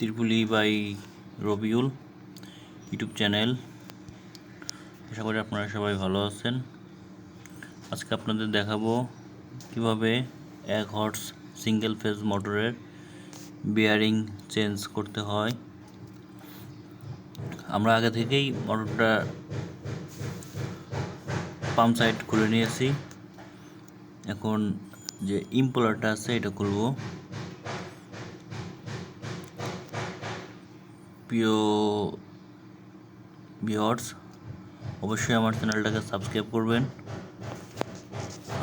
ত্রিপুলি by Rabiul YouTube channel. আশা করি আপনারা সবাই ভালো আছেন। আজকে আপনাদের দেখাবো কীভাবে এক হর্স সিঙ্গেল ফেজ মোটরের বিয়ারিং চেঞ্জ করতে হয়। আমরা আগে থেকেই মোটরটা পাম্প সাইড খুলে নিয়েছি। এখন যে ইম্পোলারটা আছে এটা খুলবো। প্রিয় ভিওর্স অবশ্যই আমার চ্যানেলটাকে সাবস্ক্রাইব করবেন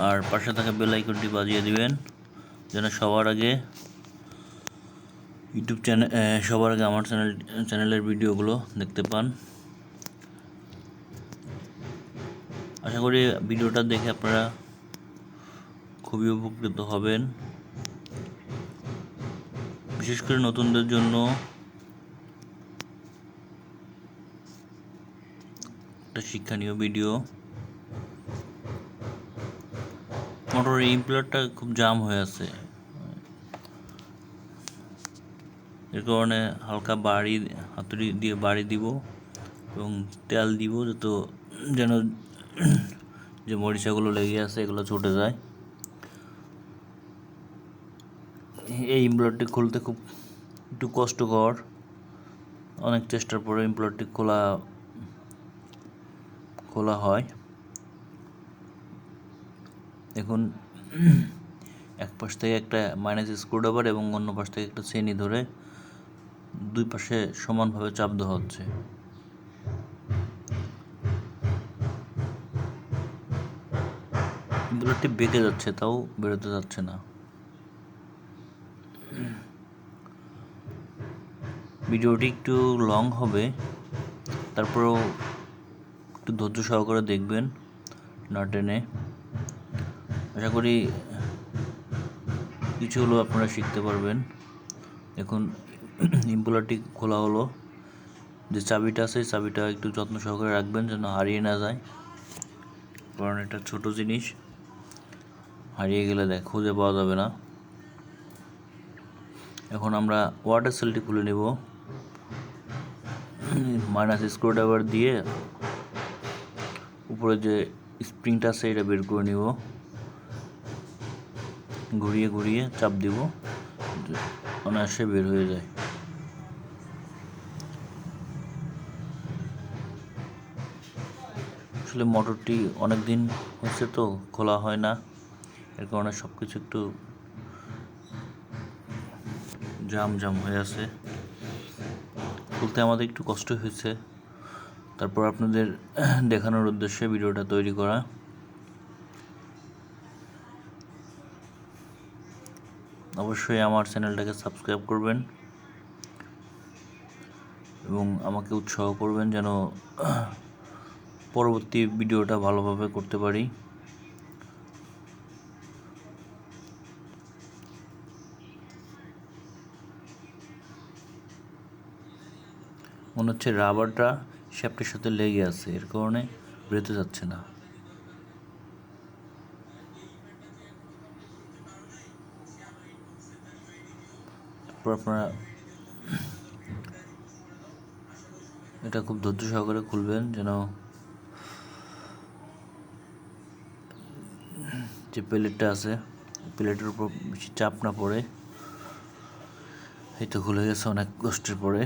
আর পাশে থাকা বেল আইকনটি বাজিয়ে দিবেন, যেন সবার আগে ইউটিউব চ্যানেল সবার আগে আমার চ্যানেল চ্যানেলের ভিডিওগুলো দেখতে পান। আশা করি ভিডিওটা দেখে আপনারা খুবই উপকৃত হবেন। বিশেষ করে নতুনদের জন্য একটা শিক্ষণীয় ভিডিও মোটরের ইমপ্লারটা খুব জাম হয়ে আছে। এর কারণে হালকা বাড়ি, হাতুড়ি দিয়ে বাড়ি দিব এবং তেল দিব যত যেন যে মরিচাগুলো লেগে আছে এগুলো ছুটে যায়। এই ইমপ্লটটি খুলতে খুব একটু কষ্টকর। অনেক চেষ্টার পরে ইমপ্লটটি খোলা খোলা হয়। দেখুন, এক পাশ থেকে একটা মাইনাস স্ক্রুড্রাইভার এবং অন্য পাশ থেকে একটা চেনি ধরে দুই পাশে সমানভাবে চাপ দেওয়া হচ্ছে। বুলেটটি বেঁকে যাচ্ছে, তাও বেরোতে যাচ্ছে না। ভিডিওটি একটু লং হবে, তারপরেও একটু ধৈর্য সহকারে দেখবেন, না টেনে। আশা করি কিছু হলেও আপনারা শিখতে পারবেন। এখন ইম্পুলারটি খোলা হলো। যে চাবিটা আছে চাবিটা একটু যত্ন সহকারে রাখবেন যেন হারিয়ে না যায়। কারণ এটা ছোট জিনিস। হারিয়ে গেলে দেখ, খুঁজে পাওয়া যাবে না। এখন আমরা ওয়াটার সেলটি খুলে নেব। মাইনাস স্ক্রুড্রাইভার দিয়ে উপরে যে স্প্রিংটা আছে, এটা বের করে নিব। ঘুরিয়ে ঘুরিয়ে চাপ দিব অনায়াসে বের হয়ে যায়। আসলে মোটরটি অনেক দিন হচ্ছে তো, খোলা হয় না। এর কারণে সব কিছু একটু জাম জাম হয়ে আছে। খুলতে আমাদের একটু কষ্ট হয়েছে। তারপর আপনাদের দেখানোর উদ্দেশ্যে ভিডিওটা তৈরি করা। অবশ্যই আমার চ্যানেলটাকে সাবস্ক্রাইব করবেন এবং আমাকে উৎসাহ করবেন যেন পরবর্তী ভিডিওটা ভালোভাবে করতে পারি। মনে হচ্ছে রাবারটা শ্যাপটির সাথে লেগে আছে, এর কারণে বেরোতে যাচ্ছে না। তারপর আপনারা এটা খুব ধৈর্য সহকারে খুলবেন, যেন যে প্লেটটা আছে, প্লেটের উপর বেশি চাপ না পড়ে। এই তো খুলে গেছে অনেক কষ্টের পরে।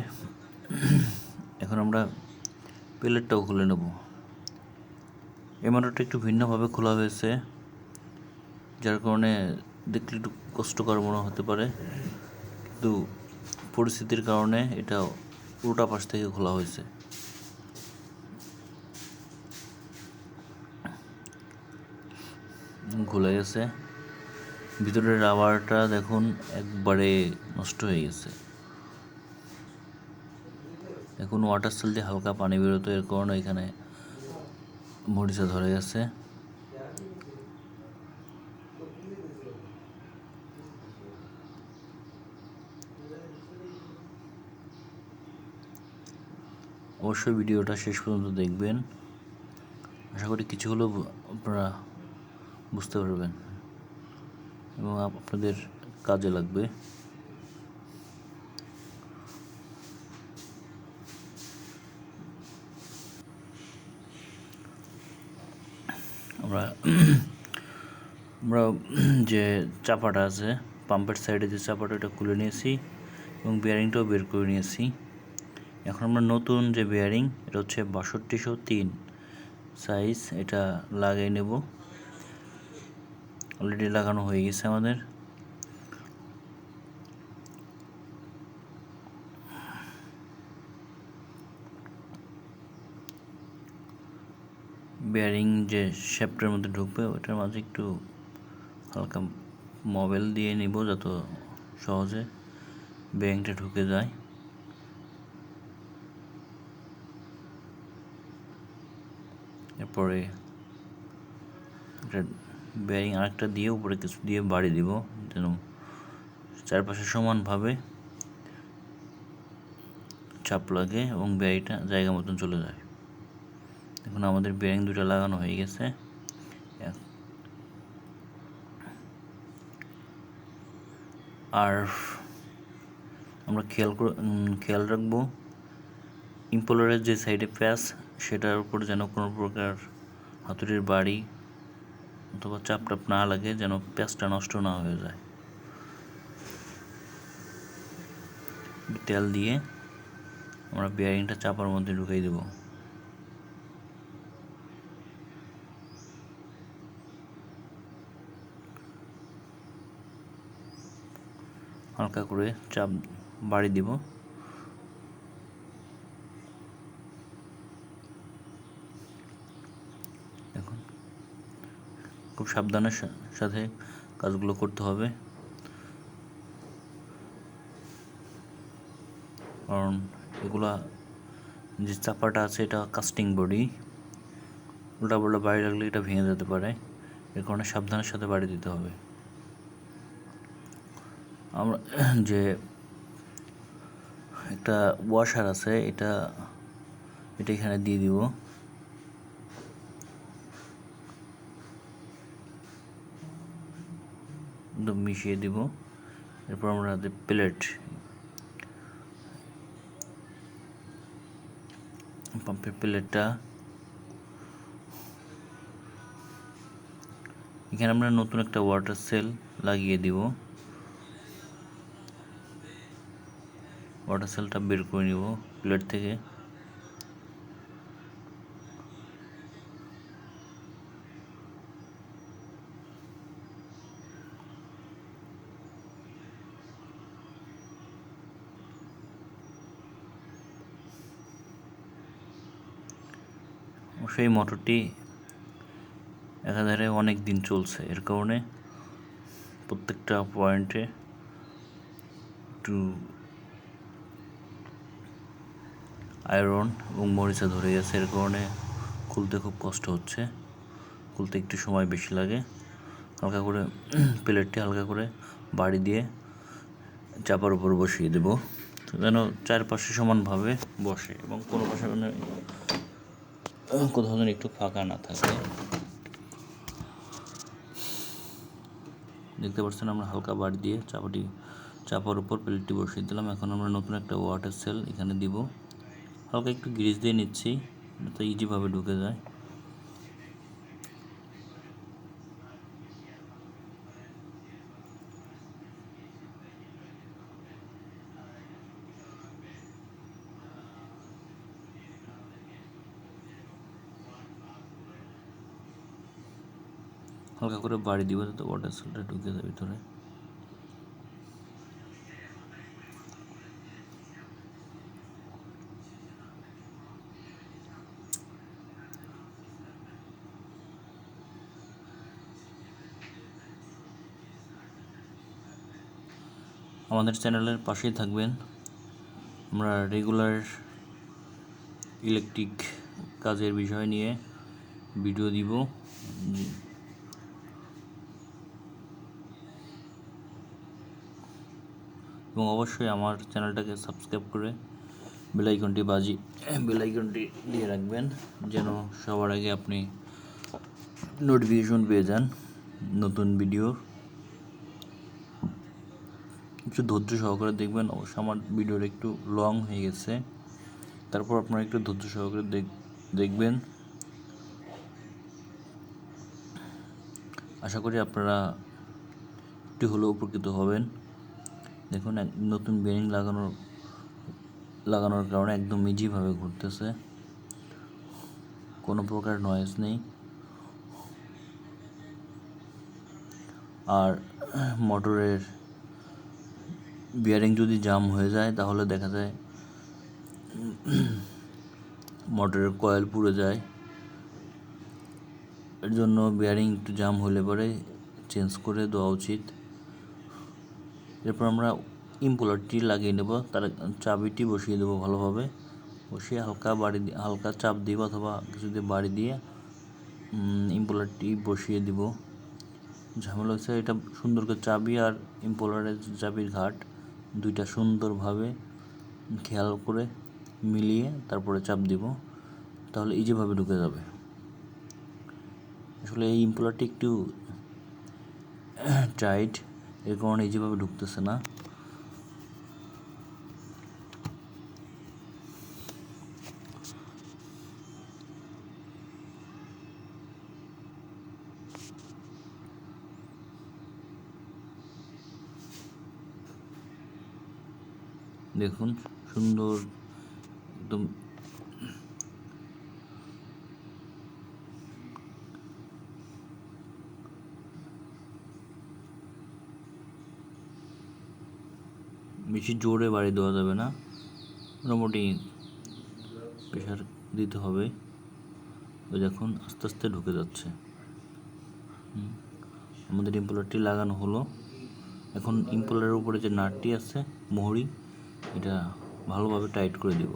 এখন আমরা প্লেটটাও খুলে নেব। এই মোটরটা একটু ভিন্নভাবে খোলা হয়েছে, যার কারণে দেখলে একটু কষ্টকর মনে হতে পারে। কিন্তু পরিস্থিতির কারণে এটা উল্টা পাশ থেকে খোলা হয়েছে। খুলে গেছে। ভিতরের রাবারটা দেখুন একবারে নষ্ট হয়ে গেছে। এখন ওয়াটার সেল দিয়ে হালকা পানি বেরোতো এর কারণে এখানে মরিচা ধরে গেছে। অবশ্যই ভিডিওটা শেষ পর্যন্ত দেখবেন। আশা করি কিছু হলেও আপনারা বুঝতে পারবেন এবং আপনাদের কাজে লাগবে। আমরা আমরা যে চাপাটা আছে, পাম্পের সাইডে যে চাপাটা, ওটা খুলে নিয়েছি এবং বিয়ারিংটাও বের করে নিয়েছি। এখন আমরা নতুন যে বিয়ারিং এটা হচ্ছে বাষট্টিশো তিন সাইজ এটা লাগিয়ে নেব। অলরেডি লাগানো হয়ে গেছে আমাদের। বেয়ারিং যে শেপটার মধ্যে ঢুকবে, ওটার মাঝে একটু হালকা মোবাইল দিয়ে নিব যত সহজে বেয়ারিংটা ঢুকে যায়। এরপরে একটা বেয়ারিং আরেকটা দিয়ে উপরে কিছু দিয়ে বাড়ি দিব, যেন চারপাশে সমানভাবে চাপ লাগে এবং বেয়ারিটা জায়গা মতন চলে যায়। এখন আমাদের বেয়ারিং দুটো লাগানো হয়ে গেছে। আর আমরা খেয়াল খেয়াল রাখব ইম্পোলারের যে সাইডে প্যাচ সেটার উপর যেন কোনো প্রকার হাতুড়ির বাড়ি অথবা চাপ টাপ না লাগে, যেন প্যাচটা নষ্ট না হয়ে যায়। তেল দিয়ে আমরা বেয়ারিংটা চাপার মধ্যে ঢুকিয়ে দেবো। হালকা করে চাপ বাড়ি দিব। এখন খুব সাবধানের সাথে কাজগুলো করতে হবে। কারণ এগুলা যে চাপাটা আছে এটা কাস্টিং বডি উল্টা পাল্টা বাড়ি লাগলে এটা ভেঙে যেতে পারে। এর কারণে সাবধানের সাথে বাড়ি দিতে হবে। আমরা যে একটা ওয়াশার আছে, এটা এটা এখানে দিয়ে দিব। মিশিয়ে দিব। এরপর আমরা প্লেট পাম্পের প্লেটটা এখানে আমরা নতুন একটা ওয়াটার সেল লাগিয়ে দিব। ওয়াটার সেলটা বের করে নিব প্লেট থেকে। সেই মোটরটি একাধারে অনেক দিন চলছে, এর কারণে প্রত্যেকটা পয়েন্টে একটু আয়রন এবং মরিচা ধরে গেছে। এর কারণে খুলতে খুব কষ্ট হচ্ছে। খুলতে একটু সময় বেশি লাগে। হালকা করে প্লেটটি হালকা করে বাড়ি দিয়ে চাপার উপর বসিয়ে দেব। যেন চারপাশে সমানভাবে বসে এবং কোনো পাশে কোথাও যেন একটু ফাঁকা না থাকে। দেখতে পাচ্ছেন আমরা হালকা বাড়ি দিয়ে চাপাটি, চাপার উপর প্লেটটি বসিয়ে দিলাম। এখন আমরা নতুন একটা ওয়াটার সেল এখানে দিব। হালকা একটু গ্রিস দিয়ে নিচ্ছি তো ইজিভাবে ঢুকে যায়। হালকা করে বাড়ি দিব যাতে ওয়াটার সেলটা ঢুকে যায় ভিতরে। আমাদের চ্যানেলের পাশেই থাকবেন। আমরা রেগুলার ইলেকট্রিক কাজের বিষয় নিয়ে ভিডিও দিব। এবং অবশ্যই আমার চ্যানেলটাকে সাবস্ক্রাইব করে বেলাইকনটি বাজি বেলাইকনটি দিয়ে রাখবেন, যেন সবার আগে আপনি নোটিফিকেশন পেয়ে যান নতুন ভিডিও একটু ধৈর্য সহকারে দেখবেন। অবশ্য আমার ভিডিওটা একটু লং হয়ে গেছে। তারপর আপনারা একটু ধৈর্য সহকারে দেখবেন। আশা করি আপনারা একটু হলেও উপকৃত হবেন। দেখুন নতুন বেরিং লাগানোর লাগানোর কারণে একদম ইজিভাবে ঘুরতেছে। কোনো প্রকার নয়েজ নেই। আর মোটরের বিয়ারিং যদি জাম হয়ে যায়, তাহলে দেখা যায় মোটরের কয়েল পুড়ে যায়। এর জন্য বিয়ারিং একটু জাম হলে পরে চেঞ্জ করে দেওয়া উচিত। এরপর আমরা ইম্পোলারটি লাগিয়ে নেব, তার চাবিটি বসিয়ে দেবো ভালোভাবে। বসিয়ে হালকা বাড়ি হালকা চাপ দিব অথবা কিছু দিয়ে বাড়ি দিয়ে ইম্পোলারটি বসিয়ে দিব। ঝামেলা হচ্ছে এটা সুন্দর করে চাবি আর ইম্পোলারের চাবির ঘাট। দুইটা সুন্দরভাবে খেয়াল করে মিলিয়ে তারপরে চাপ দিব, তাহলে ইজিভাবে ঢুকে যাবে। আসলে এই ইম্পোলারটি একটু টাইট এর কারণে ইজিভাবে ঢুকতেছে না। দেখুন, সুন্দর একদম। বেশি জোরে বাড়ি দেওয়া যাবে না, মোটামুটি প্রেশার দিতে হবে। ওই দেখুন, আস্তে আস্তে ঢুকে যাচ্ছে। আমাদের ইম্পোলারটি লাগানো হলো। এখন ইম্পোলারের উপরে যে নাটটি আছে, মোহরি এটা ভালোভাবে টাইট করে দেব।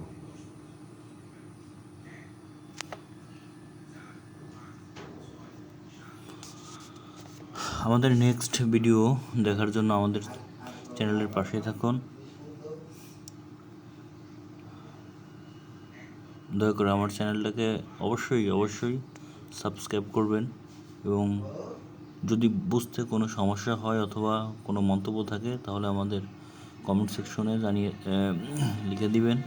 আমাদের নেক্সট ভিডিও দেখার জন্য আমাদের চ্যানেলের পাশে থাকুন। দয়া করে আমার চ্যানেলটাকে অবশ্যই অবশ্যই সাবস্ক্রাইব করবেন এবং যদি বুঝতে কোনো সমস্যা হয় অথবা কোনো মন্তব্য থাকে তাহলে আমাদের কমেন্ট সেকশনে জানিয়ে লিখে দিবেন।